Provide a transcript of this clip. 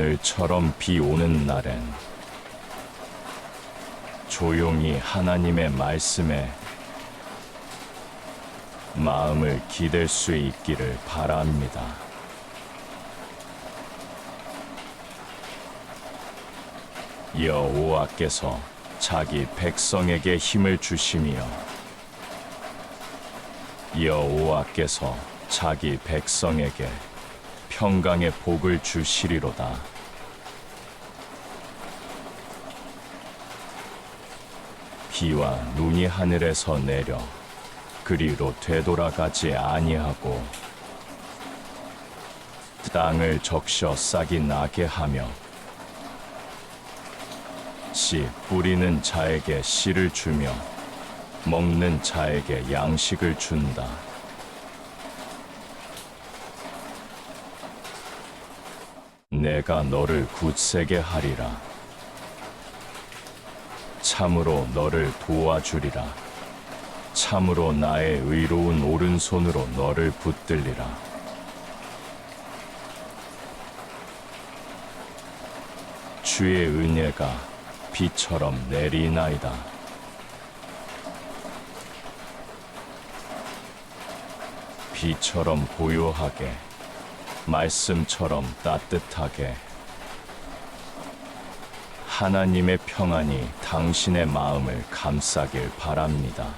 오늘처럼 비 오는 날엔 조용히 하나님의 말씀에 마음을 기댈 수 있기를 바랍니다. 여호와께서 자기 백성에게 힘을 주시며 여호와께서 자기 백성에게 평강의 복을 주시리로다. 비와 눈이 하늘에서 내려 그리로 되돌아가지 아니하고 땅을 적셔 싹이 나게 하며 씨 뿌리는 자에게 씨를 주며 먹는 자에게 양식을 준다. 내가 너를 굳세게 하리라. 참으로 너를 도와주리라. 참으로 나의 의로운 오른손으로 너를 붙들리라. 주의 은혜가 비처럼 내리나이다. 비처럼 고요하게, 말씀처럼 따뜻하게, 하나님의 평안이 당신의 마음을 감싸길 바랍니다.